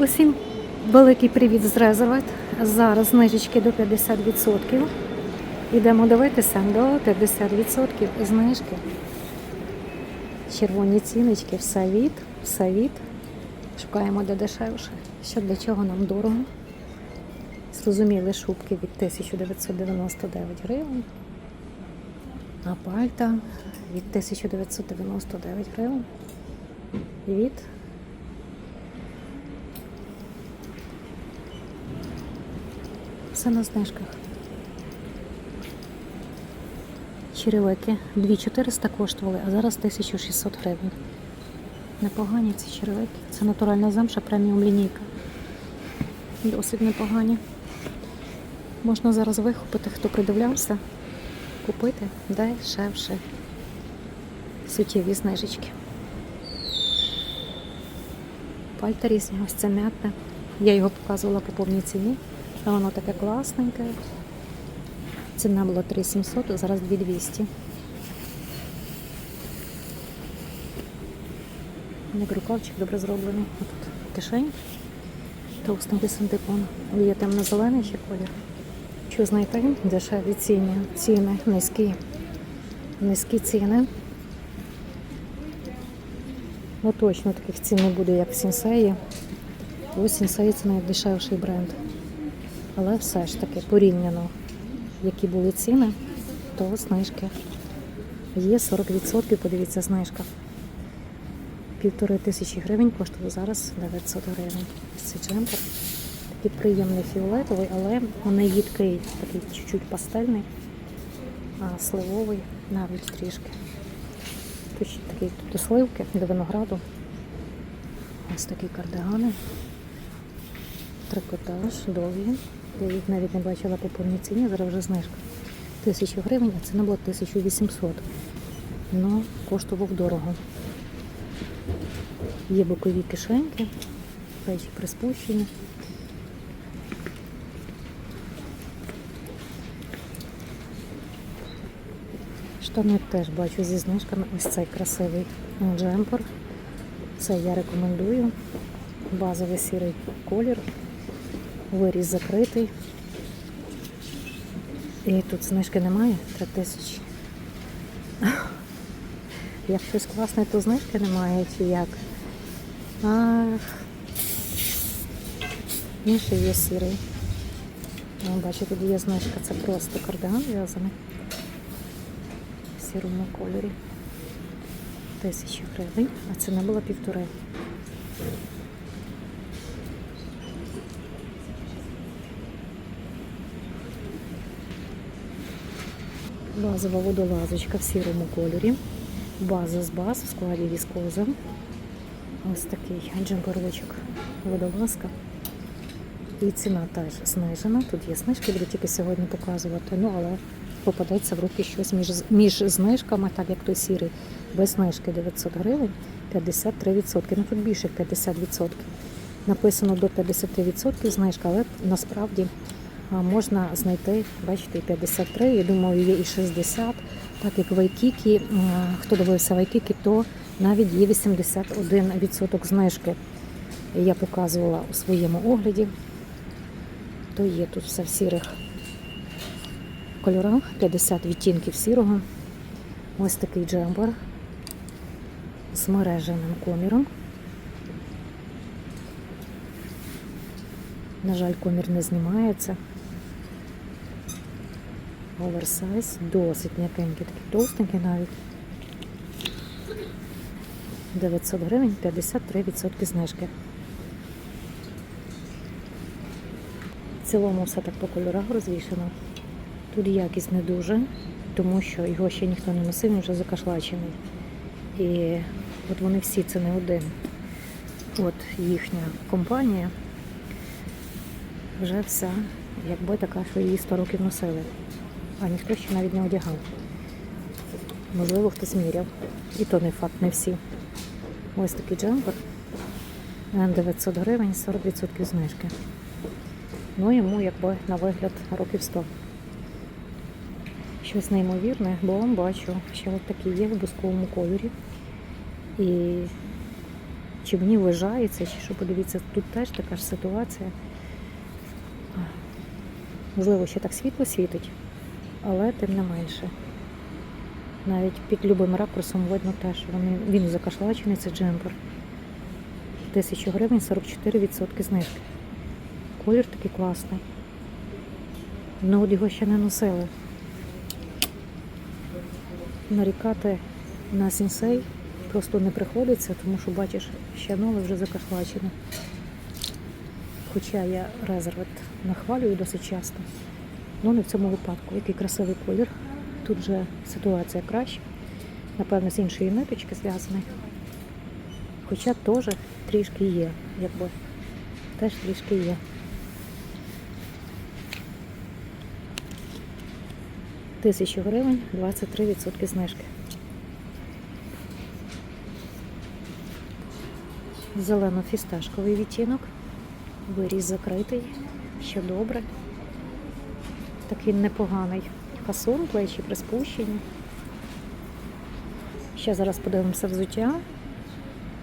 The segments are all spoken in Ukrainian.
Усім великий привіт з Резервет. Зараз знижечки до 50%. Йдемо дивитися до 50% знижки. Червоні ціночки, все від, все від. Шукаємо де дешевше. Що для чого нам дорого. Зрозуміли шубки від 1999 гривень. А пальта від 1999 гривень. Від Все на знижках. Черевики 2400 коштували, а зараз 1600 гривень. Непогані ці черевики. Це натуральна замша, преміум лінійка. Досить непогані. Можна зараз вихопити, хто придивлявся, купити дешевше. Суттєві знижечки. Пальта різні, ось це м'ятне. Я його показувала по повній ціні. А воно таке класненьке. Ціна була 3700, а зараз 2200. Як рукавчик добре зроблений. Тут кишень. Товстенький синтепон. Є темно-зелений ще колір. Що знайти? Дешеві ціни. Ціни низькі. Низькі ціни. Ну точно таких цін не буде, як в Сінсеї. Ось Сінсеї це найдешевший бренд. Але все ж таки порівняно, які були ціни, то знижки. Є 40%, подивіться, знижка. Півтори тисячі гривень коштує зараз 900 гривень. Цей джемпер такий приємний фіолетовий, але не їдкий, такий чуть-чуть пастельний, а сливовий навіть трішки. Тут ще такі тут сливки до винограду. Ось такі кардигани. Трикотаж, довгі. Я їх навіть не бачила по повній ціні, зараз вже знижка. Тисячу гривень, а ціна була 1800. Ну, коштував дорого. Є бокові кишеньки, плечі приспущені. Штани теж бачу зі знижками. Ось цей красивий джемпер. Це я рекомендую. Базовий сірий колір. Виріз закритий. І тут знижки немає 3 тисячі. Як щось класне, то знижки немає чи як. Ах. Інший є сірий. О, бачу, тут є знижка, це просто кардиган в'язаний. В сірому кольорі. Тисяча гривень, а ціна була півтори. Базова водолазочка в сірому кольорі. База з баз в складі віскоза. Ось такий джемперочок водолазка. І ціна теж знижена. Тут є знижки, буду тільки сьогодні показувати. Ну, але попадеться в руки щось між, між знижками, так як той сірий, без знижки 900 гривень, 53%. Ну тут більше 50%. Написано до 50% знижка, але насправді можна знайти, бачите, і 53, я думаю, є і 60. Так як в Айкікі, хто дивився в Айкікі, то навіть є 81% знижки. Я показувала у своєму огляді. То є тут все в сірих кольорах, 50 відтінків сірого. Ось такий джемпер з мереженим коміром. На жаль, комір не знімається. Оверсайз, досить м'якенький, такий товстенький навіть. 900 гривень, 53% знижки. В цілому все так по кольорах розвішено. Тут якість не дуже, тому що його ще ніхто не носив, він вже закашлачений. І от вони всі, це не один. От їхня компанія вже вся, якби така, що її 100 років носили. А ніхто ще навіть не одягав. Можливо, хтось міряв. І то не факт, не всі. Ось такий джемпер. 900 гривень, 40% знижки. Ну, йому якби на вигляд років 100. Щось неймовірне, бо вам бачу, що от такі є в бусковому кольорі. І чи мені вважається, чи що подивіться, тут теж така ж ситуація. Можливо, ще так світло світить, але тим не менше. Навіть під любим ракурсом видно те, що вони, він закашлачений, це джемпер. 1000 гривень 44% знижки. Колір такий класний. Ну от його ще не носили. Нарікати на сінсей просто не приходиться, тому що бачиш, ще нове вже закашлачене. Хоча я резервет нахвалюю досить часто. Ну не в цьому випадку. Який красивий колір. Тут вже ситуація краща. Напевно, з іншої ниточки зв'язаний. Хоча теж трішки є, якби. Теж трішки є. Тисячу гривень, 23% знижки. Зелено-фісташковий відтінок. Виріз закритий, ще добре. Такий непоганий фасон, плечі приспущені. Ще зараз подивимося взуття.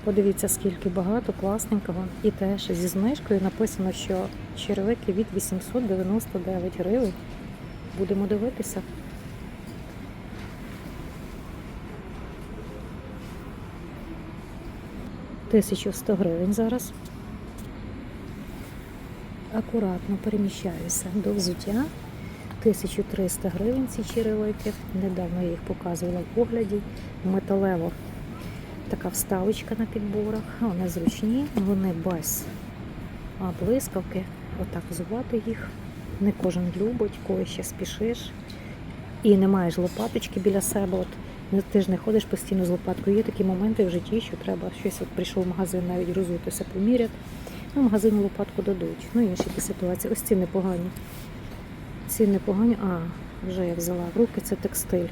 Подивіться, скільки багато класненького. І теж зі знижкою написано, що черевики від 899 гривень. Будемо дивитися. Тисячу сто гривень зараз. Акуратно переміщаюся до взуття. 1300 гривень ці черевики. Недавно я їх показувала в огляді. Металево така вставочка на підборах. Вони зручні, вони без блискавки. Отак взувати їх. Не кожен любить, коли ще спішиш. І не маєш лопаточки біля себе. От ну, ти ж не ходиш постійно з лопаткою. Є такі моменти в житті, що треба щось. От прийшов в магазин, навіть розутися, поміряти. Ну, в лопатку дадуть. Ну, інші такі ситуації. Ось ці непогані. Ці непогані. А, вже я взяла в руки, це текстиль.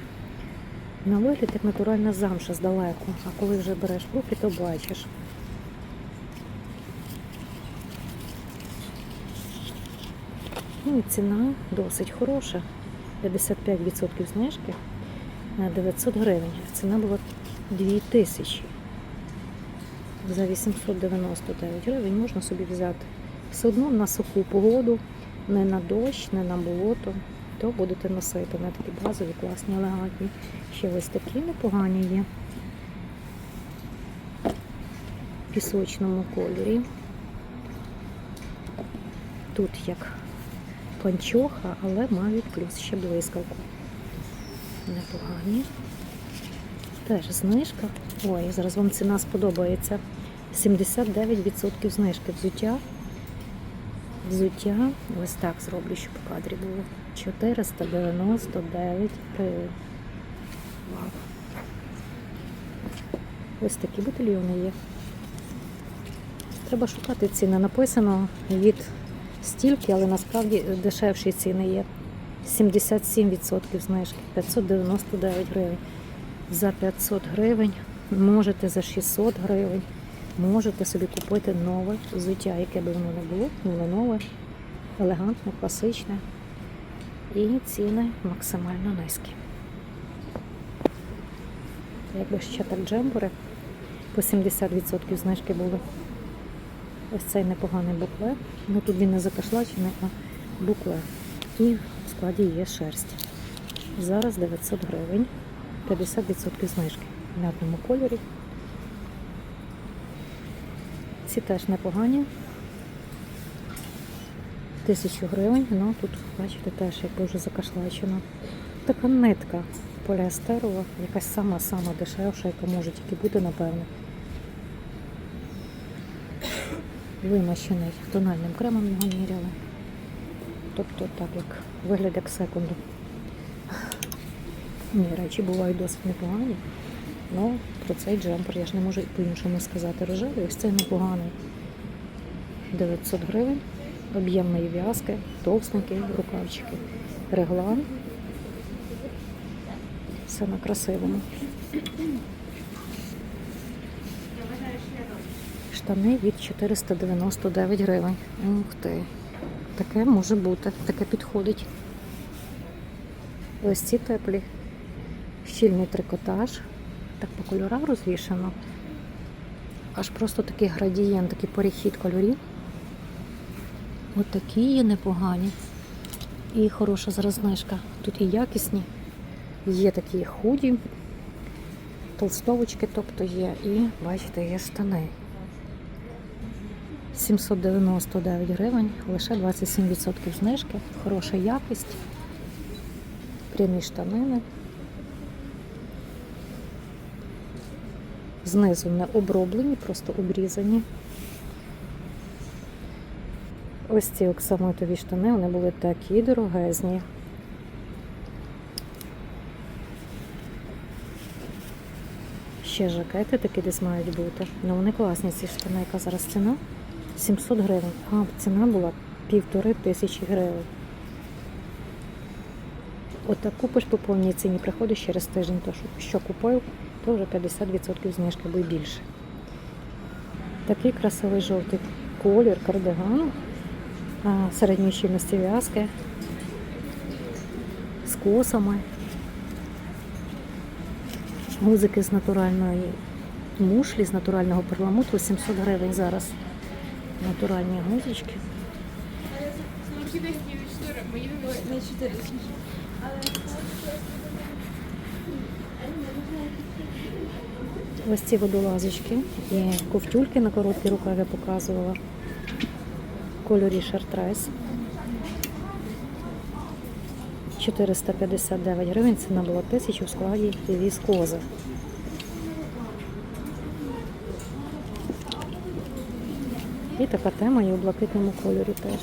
На вигляд як натуральна замша здалеку. А коли вже береш в руки, то бачиш. Ну і ціна досить хороша. 55% знижки на 900 гривень. Ціна була 2000. За 899 гривень можна собі взяти. Все одно на суху погоду, не на дощ, не на болото, то будете носити. Вони такі базові, класні, елегантні. Ще ось такі непогані є. В пісочному кольорі. Тут як панчоха, але мають плюс ще блискавку. Непогані. Теж знижка. Ой, зараз вам ціна сподобається. 79% знижки взуття. Взуття, ось так зроблю, щоб у кадрі було. 499 гривень. Ось такі батальйони є. Треба шукати ціни. Написано від стільки, але насправді дешевші ціни є. 77% знижки, 599 гривень. За 500 гривень можете за 600 гривень. Можете собі купити нове взуття, яке би воно не було, воно нове, елегантне, класичне. І ціни максимально низькі. Якби ще так джембери по 70% знижки були. Ось цей непоганий букле. Ну тут він не закашлачений, а букле. І в складі є шерсть. Зараз 900 гривень, 50% знижки в м'ятному кольорі. Ці теж непогані. Тисячу гривень, ну тут, бачите, теж якби вже закашлачено. Така нитка поліестерова, якась сама-сама дешевша, яка може тільки бути, напевно. Вимащений тональним кремом його міряли. Тобто так, як вигляд як секунду. Ні, речі бувають досить непогані. Ну, про цей джемпер я ж не можу по-іншому сказати. Рожевий, ось цей непоганий. 900 гривень, об'ємної в'язки, товстенькі рукавчики. Реглан. Все на красивому. Штани від 499 гривень. Ух ти. Таке може бути, таке підходить. Ось ці теплі. Щільний трикотаж. Так по кольорах розвішано. аж просто такий градієнт, такий перехід кольорів. От такі є непогані. І хороша зараз знижка. Тут і якісні, є такі худі, толстовочки, тобто є, і бачите, є штани. 799 гривень, лише 27% знижки, хороша якість, прямі штанини. Знизу не оброблені, просто обрізані. Ось ці оксамитові штани, вони були такі дорогезні. Ще жакети такі десь мають бути. Ну вони класні, ці штани, яка зараз ціна? 700 гривень. А, ціна була півтори тисячі гривень. Отак купиш по повній ціні, приходиш через тиждень, то що купив, то вже 50% знижки або й більше. Такий красивий жовтий колір кардигану а, середньої щільності в'язки з косами. Гузики з натуральної мушлі, з натурального перламутру 700 гривень зараз. Натуральні гузички. Не 4. Ось ці водолазочки і ковтюльки на короткі рукаві показувала. В кольорі шартрайс. 459 гривень, ціна була 1000 в складі віскоза. І така тема є у блакитному кольорі теж.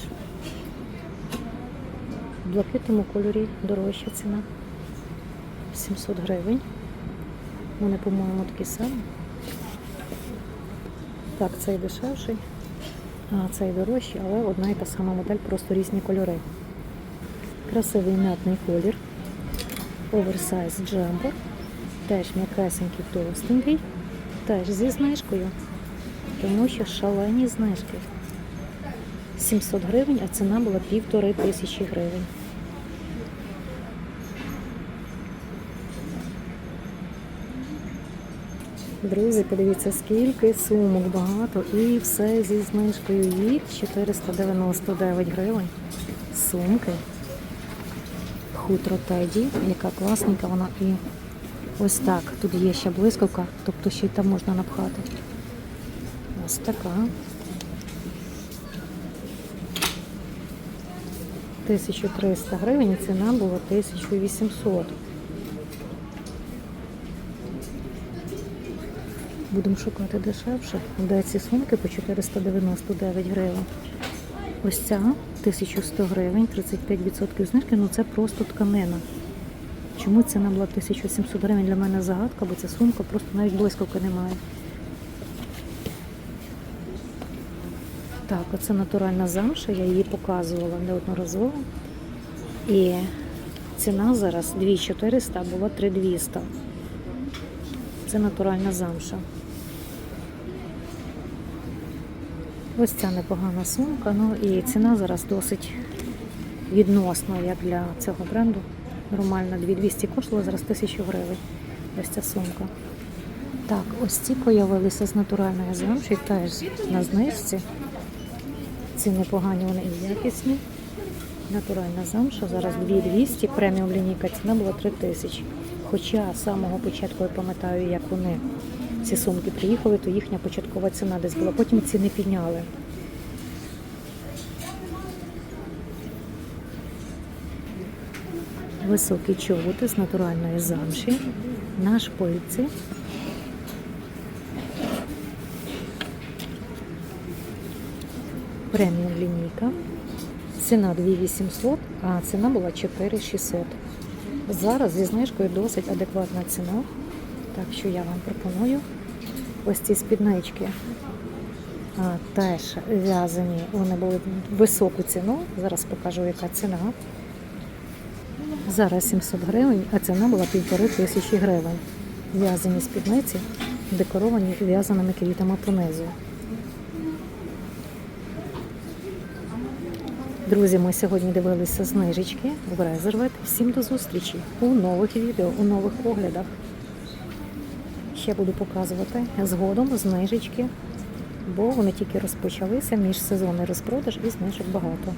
В блакитному кольорі дорожча ціна. 700 гривень. Вони, по-моєму, такі самі. Так, цей дешевший, а цей дорожчий, але одна і та сама модель, просто різні кольори. Красивий м'ятний колір. Оверсайз джембо. Теж м'якесенький, товстенький. Теж зі знижкою. Тому що шалені знижки. 700 гривень, а ціна була півтори тисячі гривень. Друзі, подивіться, скільки сумок багато і все зі знижкою від 499 гривень. Сумки. Хутро Теді, яка класненька вона і ось так. Тут є ще блискавка, тобто ще й там можна напхати. Ось така. 1300 гривень, ціна була 1800. Будемо шукати дешевше. Де ці сумки по 499 гривень. Ось ця 1100 гривень, 35% знижки. Ну це просто тканина. Чому ціна була 1700 гривень для мене загадка, бо ця сумка просто навіть блискавки немає. Так, оце натуральна замша, я її показувала неодноразово. І ціна зараз 2400, а була 3200. Це натуральна замша. Ось ця непогана сумка. Ну і ціна зараз досить відносно, як для цього бренду. Нормально 2200 коштувала, зараз 1000 гривень. Ось ця сумка. Так, ось ці появилися з натуральної замші, теж на знижці. Ці непогані, вони і якісні. Натуральна замша, зараз 2200, преміум лінійка ціна була 3000. Хоча з самого початку я пам'ятаю, як вони ці сумки приїхали, то їхня початкова ціна десь була. Потім ціни підняли. Високі чоботи з натуральної замші на шпильці. Преміум лінійка. Ціна 2800, а ціна була 4600. Зараз зі знижкою досить адекватна ціна. Так що я вам пропоную ось ці спіднички. А, теж в'язані, вони були високу ціну. Зараз покажу, яка ціна. Зараз 700 гривень, а ціна була півтори тисячі гривень. В'язані спідниці, декоровані в'язаними квітами понизу. Друзі, ми сьогодні дивилися знижечки в Резервет. Всім до зустрічі у нових відео, у нових оглядах. Ще буду показувати згодом знижечки, бо вони тільки розпочалися, між сезонний розпродаж і знижок багато.